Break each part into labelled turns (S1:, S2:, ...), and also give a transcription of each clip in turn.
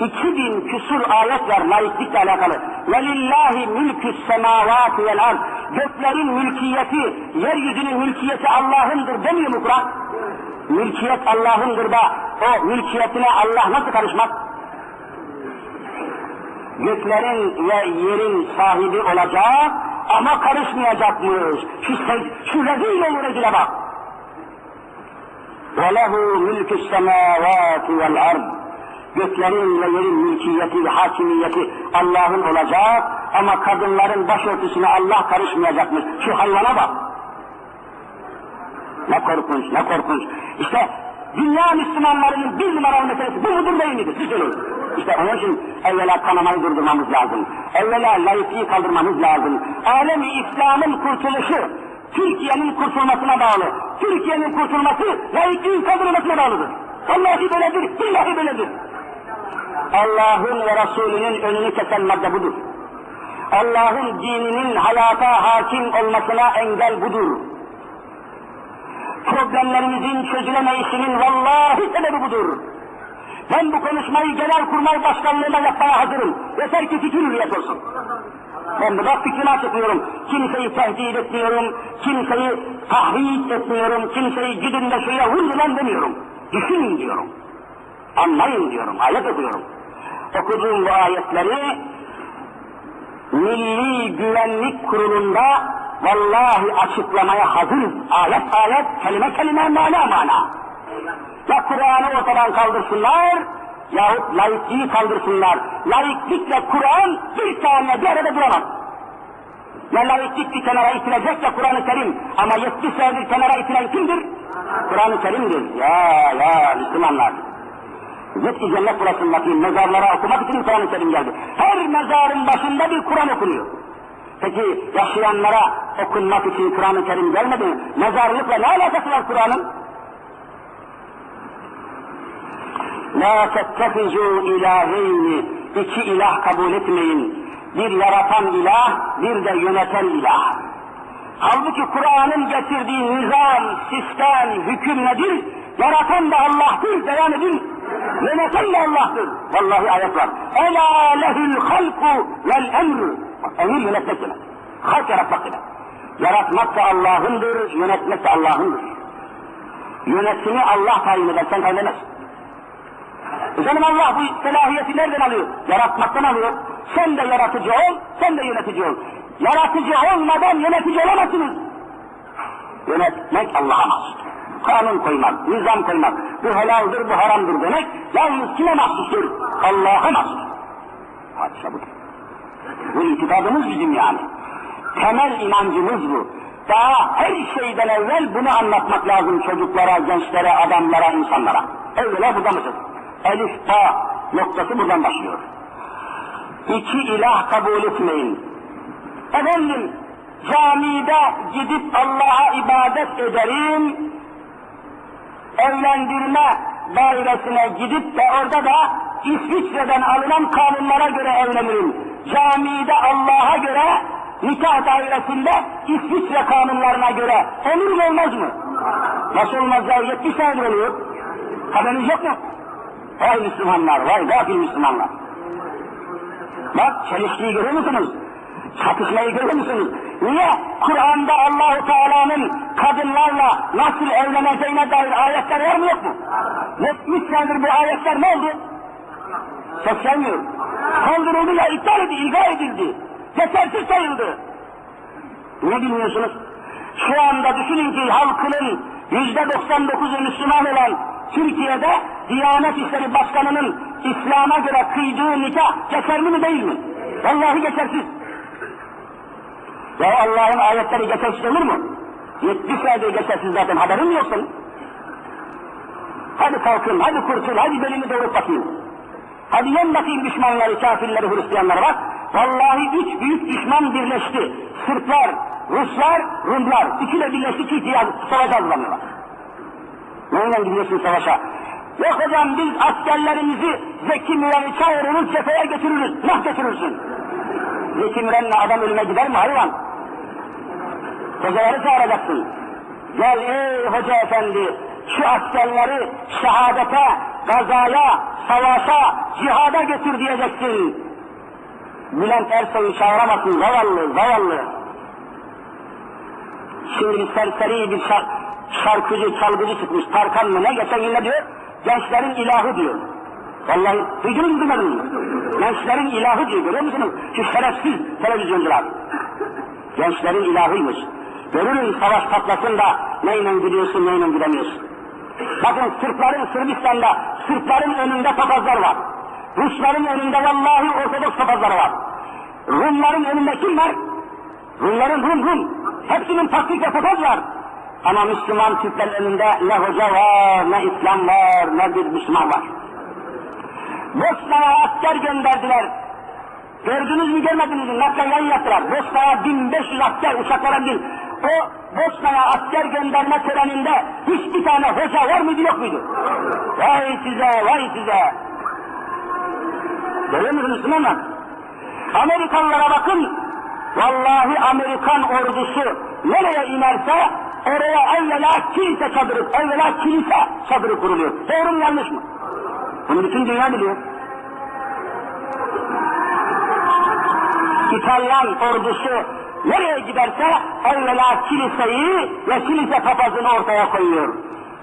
S1: 2000 küsur ayet var laiklikle alakalı. Velillahi mülkü semavati vel ard. Göklerin mülkiyeti, yeryüzünün mülkiyeti Allah'ındır demiyor mu Kur'an? Mülkiyet Allah'ındır da o mülkiyetine Allah nasıl karışmaz? Göklerin ve yerin sahibi olacak ama karışmayacakmış. Şu, şu rezil olur rezile bak. وَلَهُ مُلْكُ السَّمَاوَاتِ وَالْأَرْضِ Göklerin ve yerin mülkiyeti ve hakimiyeti Allah'ın olacak ama kadınların başörtüsüne Allah karışmayacakmış. Şu hayvana bak. Ne korkunç, ne korkunç. İşte dünya Müslümanlarının bir numaralı meselesi bu mudur değil midir? Söyleyin. İşte onun için evvela kanamayı durdurmamız lazım. Evvela layıklığı kaldırmamız lazım. Alemi İslam'ın kurtuluşu, Türkiye'nin kurtulmasına bağlı. Türkiye'nin kurtulması layıklığın kaldırılmasına bağlıdır. Vallahi böyledir, billahi böyledir. Allah'ın ve Resulünün önünü kesen madde budur. Allah'ın dininin hayata hakim olmasına engel budur. Problemlerimizin çözülemeyişinin vallahi sebebi budur. Ben bu konuşmayı genel başkanlığına yapmaya hazırım. Yeter ki fikir hürriyet olsun. Ben burada fikrimi açıklıyorum. Kimseyi tehdit etmiyorum, kimseyi tahrik etmiyorum, kimseyi gidin de şuraya vurdulan demiyorum. Düşünün diyorum. Anlayın diyorum, ayet okuyorum. Okuduğum bu ayetleri Milli Güvenlik Kurulu'nda vallahi açıklamaya hazırız. Ayet ayet, kelime kelime, mana mana. Ya Kur'an'ı ortadan kaldırsınlar, yahut laikliği kaldırsınlar. Laiklikle Kur'an bir tane bir arada duramaz. Ya laiklik bir kenara itilecek ya Kur'an-ı Kerim. Ama 70 senedir kenara itilen kimdir? Kur'an-ı Kerim'dir. Ya ya Müslümanlar. Ki cennet burasındaki mezarlara okumak için Kur'an-ı Kerim geldi. Her mezarın başında bir Kur'an okunuyor. Peki yaşayanlara okunmak için Kur'an-ı Kerim gelmedi mi? Mezarlıkla ne alakası var Kur'an'ın? La tettefizu ilaheyni. İki ilah kabul etmeyin. Bir yaratan ilah, bir de yöneten ilah. Halbuki Kur'an'ın getirdiği nizam, sistem, hüküm nedir? Yaratan da Allah'tır, beyan edin. Yöneten de Allah'tır. Vallahi ayet var. Ela lehül halku vel emr. Emir yönetmek demek. Halk yaratmak demek. Yaratmak da Allah'ındır, yönetmek de Allah'ındır. Yönetimi Allah tayin eder, sen tayin edemezsin. E Allah bu selahiyeti nereden alıyor? Yaratmaktan alıyor. Sen de yaratıcı ol, sen de yönetici ol. Yaratıcı olmadan yönetici olamazsınız. Yönetmek Allah'a mahsustur. Kanun koymak, nizam koymak, bu helaldir, bu haramdır demek, yalnız kime mahsustur? Allah'a mahsus. Hadise budur. Bu itikadımız bizim yani. Temel inancımız bu. Daha her şeyden evvel bunu anlatmak lazım çocuklara, gençlere, adamlara, insanlara. Evvela burada mısın? Elif, ta noktası buradan başlıyor. İki ilah kabul etmeyin. Efendim, camide gidip Allah'a ibadet ederim, evlendirme dairesine gidip de orada da İsviçre'den alınan kanunlara göre evlenirim. Camide Allah'a göre, nikah dairesinde İsviçre kanunlarına göre olur mu olmaz mı? Nasıl olmaz ya? 70 senedir oluyor. Haberiniz yok mu? Vay Müslümanlar, vay gafil Müslümanlar. Bak çelişkiyi görüyor musunuz? Çatışmayı görüyor musunuz? Niye? Kur'an'da Allahu Teala'nın kadınlarla nasıl evleneceğine dair ayetler var mı yok mu? 70 senedir bu ayetler ne oldu? Ses gelmiyor. Kaldırıldı ya iptal edildi, ilga edildi. Geçersiz sayıldı. Ne bilmiyorsunuz? Şu anda düşünün ki halkının yüzde 99'u Müslüman olan Türkiye'de Diyanet İşleri Başkanı'nın İslam'a göre kıydığı nikah geçerli mi değil mi? Vallahi geçersiz. Ya Allah'ın ayetleri geçersiz olur mu? 70 senedir geçersiz zaten haberin mi yoksun? Hadi kalkın, hadi kurtul, hadi belini doğrup bakayım. Hadi yen bakayım düşmanları, kafirleri, Hristiyanları bak. Vallahi üç büyük düşman birleşti. Sırplar, Ruslar, Rumlar. De birleşti ki ihtiyar, savaşa hazırlanıyorlar. Neyle gidiyorsun savaşa? Yok hocam biz askerlerimizi Zeki Müren'i çağırırız, cepheye götürürüz. Nah götürürsün. Zeki Müren'le adam ölüme gider mi hayvan? Hocaları çağıracaksın. Gel ey hoca efendi, şu askerleri şehadete gazaya, savaşa, cihada götür diyeceksin. Bülent Ersoy'u çağıramazsın, zavallı, zavallı. Şimdi bir serseri bir şar şarkıcı, çalgıcı çıkmış, Tarkan mı ne, geçen gün ne diyor? Gençlerin ilahı diyor. Vallahi duydunuz mu duymadınız mı? Gençlerin ilahı diyor, görüyor musunuz? Şu şerefsiz televizyoncular. Gençlerin ilahıymış. Görürün savaş patlasın da neyle gidiyorsun, neyle gidemiyorsun. Bakın Sırpların Sırbistan'da, Sırpların önünde papazlar var. Rusların önünde vallahi Ortodoks papazları var. Rumların önünde kim var? Rumların Rum Rum. Hepsinin taktik ve papaz var. Ama Müslüman Türklerin önünde ne hoca var, ne İslam var, ne bir Müslüman var. Bosna'ya asker gönderdiler. Gördünüz mü görmediniz mi? Nakla yayın yaptılar. Bosna'ya 1500 asker uçaklara bin. O Bosna'ya asker gönderme töreninde hiçbir tane hoca var mıydı yok muydu? Vay size, vay size. Görüyor musunuz Müslümanlar? Amerikalılara bakın. Vallahi Amerikan ordusu nereye inerse oraya evvela kilise çadırı, evvela kilise çadırı kuruluyor. Doğru mu yanlış mı? Bunu bütün dünya biliyor. İtalyan ordusu nereye giderse evvela kiliseyi ve kilise papazını ortaya koyuyor.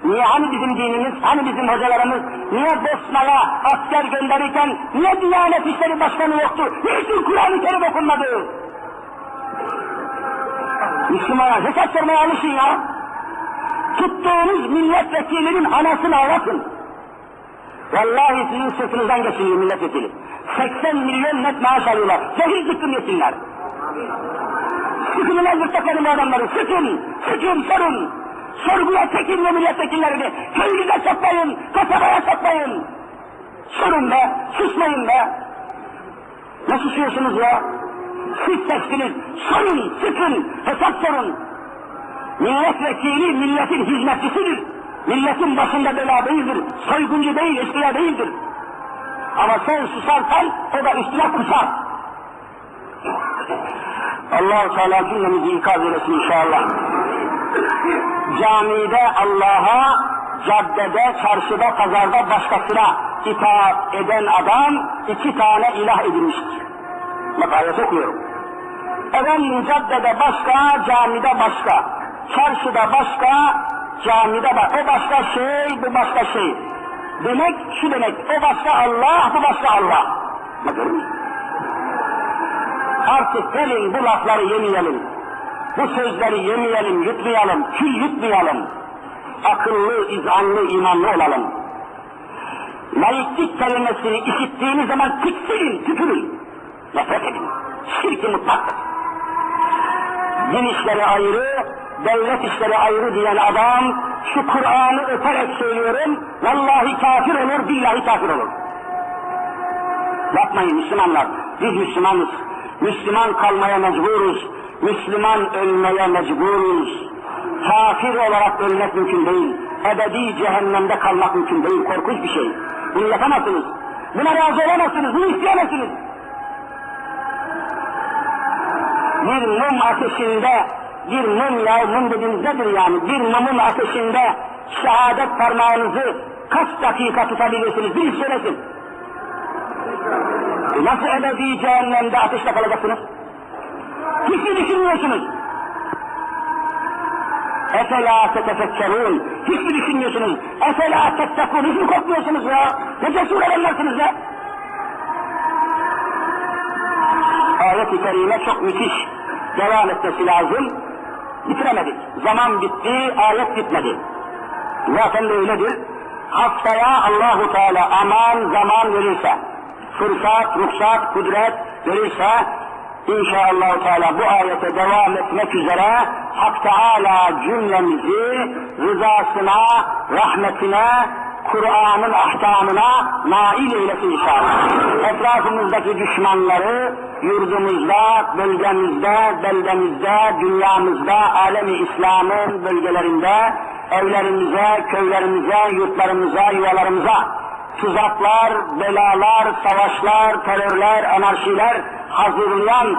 S1: Niye hani bizim dinimiz, hani bizim hocalarımız, niye Bosna'ya asker gönderirken niye Diyanet İşleri Başkanı yoktu? Niçin Kur'an-ı Kerim okunmadı? Müslümana hesap sormaya alışın ya. Tuttuğunuz milletvekilinin anasını ağlatın. Vallahi sizin sırtınızdan geçiniyor milletvekili. 80 milyon net maaş alıyorlar. Zehir zıkkım yesinler. Ulan zırttakların bu adamları. Sıkın, sıkın, sorun. Sorguya çekin bu milletvekillerini. Köyünüze sokmayın, kasabaya sokmayın. Sorun be, susmayın be. Ne susuyorsunuz ya? Siz seçtiniz, sorun, sıkın, hesap sorun. Milletvekili milletin hizmetçisidir. Milletin başında bela değildir, soyguncu değil, eşkıya değildir. Ama sen susarsan o da üstüne kusar. Allah Teala cümlemizi ikaz eylesin inşallah. Camide Allah'a, caddede, çarşıda, pazarda başkasına itaat eden adam iki tane ilah edilmiştir. Bak ayet okuyorum. Efendim caddede başka, camide başka, çarşıda başka, camide bak. O başka şey, bu başka şey. Demek şu demek, o başka Allah, bu başka Allah. Bakın. Artık gelin bu lafları yemeyelim. Bu sözleri yemeyelim, yutmayalım, kül yutmayalım. Akıllı, izanlı, imanlı olalım. Laiklik kelimesini işittiğiniz zaman tiksilin, tükürün. Nefret edin. Şirki mutlaktır. Din işleri ayrı, devlet işleri ayrı diyen adam, şu Kur'an'ı öperek söylüyorum, vallahi kafir olur, billahi kafir olur. Yapmayın Müslümanlar, biz Müslümanız. Müslüman kalmaya mecburuz. Müslüman ölmeye mecburuz. Kafir olarak ölmek mümkün değil. Ebedi cehennemde kalmak mümkün değil. Korkunç bir şey. Bunu yapamazsınız. Buna razı olamazsınız. Bunu isteyemezsiniz. Bir mum ateşinde, bir mum ya mum dediğiniz nedir yani? Bir mumun ateşinde şehadet parmağınızı kaç dakika tutabilirsiniz? Bir söylesin. Nasıl ebedi cehennemde ateşte kalacaksınız? Hiç mi düşünmüyorsunuz? Efela tetefekkerun. Hiç mi düşünmüyorsunuz? Efela tettekun. Hiç mi korkmuyorsunuz ya? Ne cesur adamlarsınız ya? Ayet-i Kerime çok müthiş. Devam etmesi lazım. Bitiremedik. Zaman bitti, ayet bitmedi. Zaten de öyledir. Haftaya Allahu Teala aman zaman verirse, fırsat, ruhsat, kudret verirse İnşallah Teala bu ayete devam etmek üzere Hak Teala cümlemizi rızasına, rahmetine, Kur'an'ın ahkamına nail eylesin inşallah. Etrafımızdaki düşmanları yurdumuzda, bölgemizde, beldemizde, dünyamızda, alemi İslam'ın bölgelerinde, evlerimize, köylerimize, yurtlarımıza, yuvalarımıza tuzaklar, belalar, savaşlar, terörler, anarşiler hazırlayan